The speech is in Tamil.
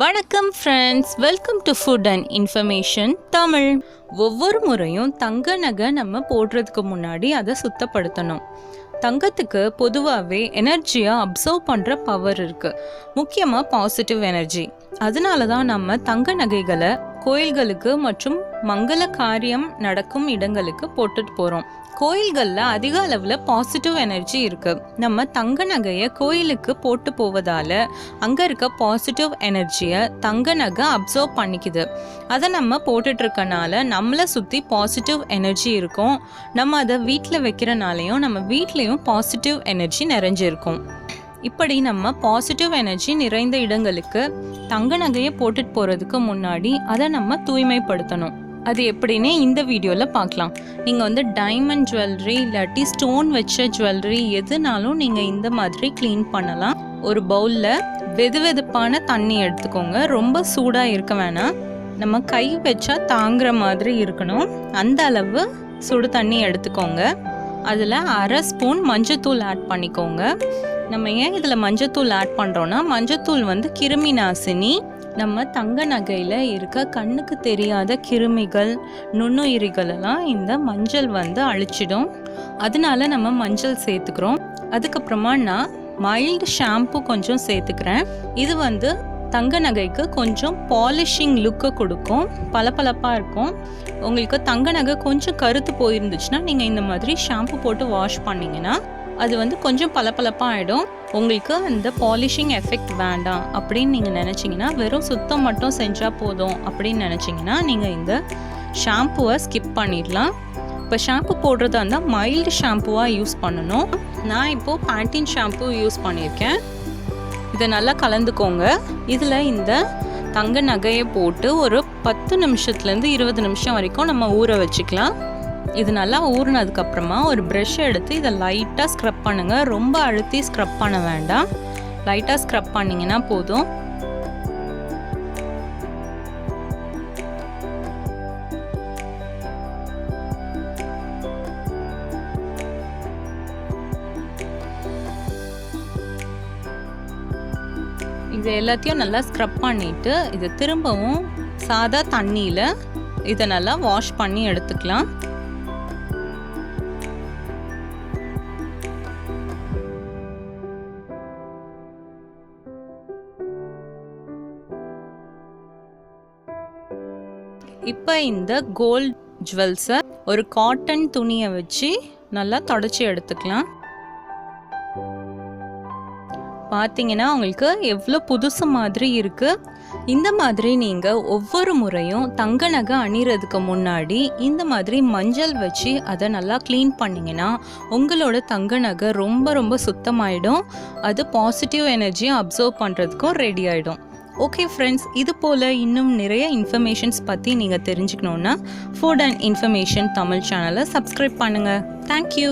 வணக்கம் friends welcome to food and information Tamil. ஒவ்வொரு முறையும் தங்க நகை நம்ம போடுறதுக்கு முன்னாடி அதை சுத்தப்படுத்தணும். தங்கத்துக்கு பொதுவாகவே எனர்ஜியாக அப்சர்வ் பண்ணுற பவர் இருக்குது முக்கியமாக பாசிட்டிவ் எனர்ஜி அதனால தான் நம்ம தங்க நகைகளை கோயில்களுக்கு மற்றும் மங்கள காரியம் நடக்கும் இடங்களுக்கு போட்டுட்டு போகிறோம் கோயில்களில் அதிக அளவில் பாசிட்டிவ் எனர்ஜி இருக்குது நம்ம தங்க நகையை கோயிலுக்கு போட்டு போவதால் அங்கே இருக்க பாசிட்டிவ் எனர்ஜியை தங்க நகை அப்சர்வ் பண்ணிக்குது. அதை நம்ம போட்டுட்ருக்கனால நம்மளை சுற்றி பாசிட்டிவ் எனர்ஜி இருக்கும். நம்ம அதை வீட்டில் வைக்கிறனாலையும் நம்ம வீட்லேயும் பாசிட்டிவ் எனர்ஜி நிறைஞ்சிருக்கும். இப்படி நம்ம பாசிட்டிவ் எனர்ஜி நிறைந்த இடங்களுக்கு தங்க நகையை போட்டுட்டு போகிறதுக்கு முன்னாடி அதை நம்ம தூய்மைப்படுத்தணும். அது எப்படின்னு இந்த வீடியோவில் பார்க்கலாம். நீங்கள் வந்து டைமண்ட் ஜுவல்லரி இல்லாட்டி ஸ்டோன் வச்ச ஜுவல்லரி எதுனாலும் நீங்கள் இந்த மாதிரி க்ளீன் பண்ணலாம். ஒரு பவுலில் வெது வெதுப்பான தண்ணி எடுத்துக்கோங்க. ரொம்ப சூடாக இருக்க வேணாம். நம்ம கை வச்சா தாங்குற மாதிரி இருக்கணும். அந்த அளவு சுடு தண்ணி எடுத்துக்கோங்க. அதில் அரை ஸ்பூன் மஞ்சத்தூள் ஆட் பண்ணிக்கோங்க. நம்ம ஏன் இதில் மஞ்சத்தூள் ஆட் பண்ணுறோன்னா மஞ்சத்தூள் வந்து கிருமி நாசினி நம்ம தங்க நகையில் இருக்க கண்ணுக்கு தெரியாத கிருமிகள் நுண்ணுயிரிகள் எல்லாம் இந்த மஞ்சள் வந்து அழிச்சிடும். அதனால நம்ம மஞ்சள் சேர்த்துக்கிறோம். அதுக்கப்புறமா நான் மைல்டு ஷாம்பு கொஞ்சம் சேர்த்துக்கிறேன். இது வந்து தங்க நகைக்கு கொஞ்சம் பாலிஷிங் லுக்கை கொடுக்கும். பளபளப்பாக இருக்கும். உங்களுக்கு தங்க நகை கொஞ்சம் கருத்து போயிருந்துச்சுன்னா நீங்கள் இந்த மாதிரி ஷாம்பு போட்டு வாஷ் பண்ணிங்கன்னா அது வந்து கொஞ்சம் பளபளப்பாக ஆகிடும் உங்களுக்கு அந்த பாலிஷிங் எஃபெக்ட் வேண்டாம் அப்படின்னு நீங்கள் நினச்சிங்கன்னா வெறும் சுத்தம் மட்டும் செஞ்சால் போதும் அப்படின்னு நினச்சிங்கன்னா நீங்கள் இந்த ஷாம்புவை ஸ்கிப் பண்ணிடலாம். இப்போ ஷாம்பு போடுறதா இருந்தால் மைல்டு ஷாம்புவாக யூஸ் பண்ணணும். நான் இப்போது பேண்டின் ஷாம்பு யூஸ் பண்ணியிருக்கேன். இதை நல்லா கலந்துக்கோங்க. இதில் இந்த தங்க நகையை போட்டு ஒரு பத்து நிமிஷத்துலேருந்து இருபது நிமிஷம் வரைக்கும் நம்ம ஊற வச்சுக்கலாம். இது நல்லா ஊறினதுக்கப்புறமா ஒரு ப்ரஷ் எடுத்து இதை லைட்டாக ஸ்க்ரப் பண்ணுங்கள் ரொம்ப அழுத்தி ஸ்க்ரப் பண்ண வேண்டாம். லைட்டாக ஸ்க்ரப் பண்ணிங்கன்னா போதும். இது எல்லாத்தையும் நல்லா ஸ்க்ரப் பண்ணிவிட்டு இதை திரும்பவும் சாதா தண்ணியில் இதை நல்லா வாஷ் பண்ணி எடுத்துக்கலாம். இப்போ இந்த கோல்ட் ஜுவல்ஸை ஒரு காட்டன் துணியை வச்சு நல்லா தொடச்சி எடுத்துக்கலாம். பார்த்தீங்கன்னா உங்களுக்கு எவ்வளோ புதுசு மாதிரி இருக்குது இந்த மாதிரி நீங்கள் ஒவ்வொரு முறையும் தங்க நகை அணிகிறதுக்கு முன்னாடி இந்த மாதிரி மஞ்சள் வச்சு அதை நல்லா க்ளீன் பண்ணிங்கன்னா உங்களோட தங்க நகை ரொம்ப ரொம்ப சுத்தமாயிடும். அது பாசிட்டிவ் எனர்ஜியை அப்சர்வ் பண்ணுறதுக்கும் ரெடி ஆகிடும் ஓகே ஃப்ரெண்ட்ஸ் இது போல் இன்னும் நிறைய இன்ஃபர்மேஷன்ஸ் பற்றி நீங்கள் தெரிஞ்சுக்கணுன்னா ஃபுட் அண்ட் இன்ஃபர்மேஷன் தமிழ் சேனலை சப்ஸ்கிரைப் பண்ணுங்கள் தேங்க்யூ